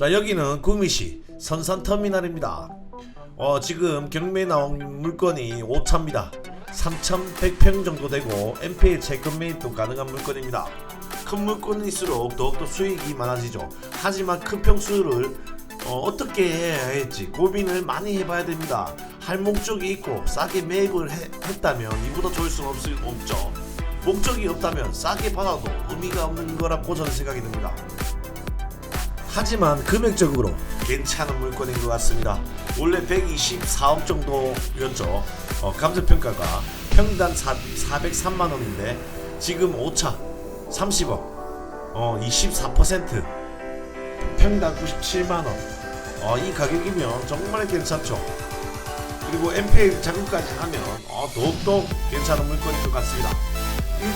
자 여기는 구미시 선산터미널입니다. 어, 지금 경매에 나온 물건이 5차입니다. 3,100평 정도 되고 MPL 재건 매입도 가능한 물건입니다. 큰 물건일수록 더욱더 수익이 많아지죠. 하지만 큰 평수를 어, 떻게 해야 할지 고민을 많이 해봐야 됩니다. 할 목적이 있고 싸게 매입을 해- 했다면 이보다 좋을 수는 없을, 없죠. 목적이 없다면 싸게 받아도 의미가 없는 거라고 저는 생각이 듭니다. 하지만 금액적으로 괜찮은 물건인 것 같습니다. 원래 124억 정도였죠. 어, 감정평가가 평당 4, 403만 원인데 지금 5차 30억, 어, 24% 평당 97만 원. 어, 이 가격이면 정말 괜찮죠. 그리고 MPL 자금까지 하면 어, 더욱더 괜찮은 물건인 것 같습니다.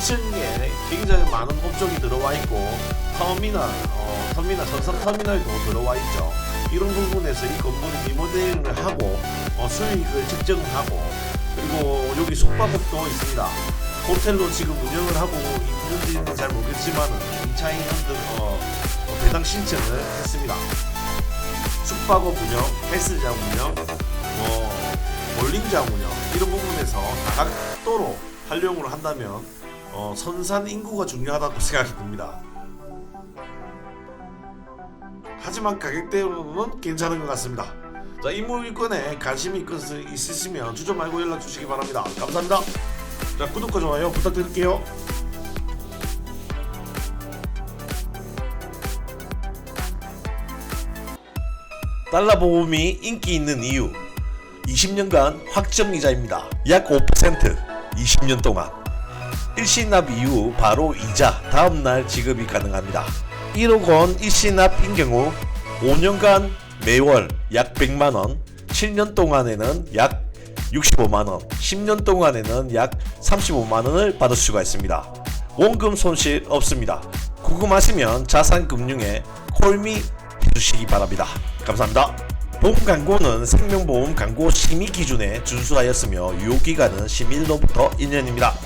1층에 굉장히 많은 업종이 들어와 있고 터미널, 어, 터미널, 선선 터미널도 들어와 있죠. 이런 부분에서 이 건물을 리모델링을 하고 어, 수익을 측정하고 그리고 여기 숙박업도 있습니다. 호텔로 지금 운영을 하고 있는지는 잘 모르겠지만은 2차인 현들 어, 어, 배당 신청을 했습니다. 숙박업 운영, 헬스장 운영, 뭐 볼링장 운영 이런 부분에서 다각도로 활용을 한다면 어, 선산 인구가 중요하다고 생각이 듭니다. 하지만 가격대로는 괜찮은 것 같습니다. 자, 이 물건에 관심이 있- 있으시면 주저 말고 연락 주시기 바랍니다. 감사합니다. 자, 구독과 좋아요 부탁드릴게요. 달러 보험이 인기 있는 이유 20년간 확정 이자입니다. 약 5% 20년 동안 일시납 이후 바로 이자 다음날 지급이 가능합니다. 1억 원 일시납인 경우 5년간 매월 약 100만 원, 7년 동안에는 약 65만 원, 10년 동안에는 약 35만 원을 받을 수가 있습니다. 원금 손실 없습니다. 궁금하시면 자산금융에 콜미 해주시기 바랍니다. 감사합니다. 보험 광고는 생명보험 광고 심의 기준에 준수하였으며 유효기간은 11로부터 1년입니다.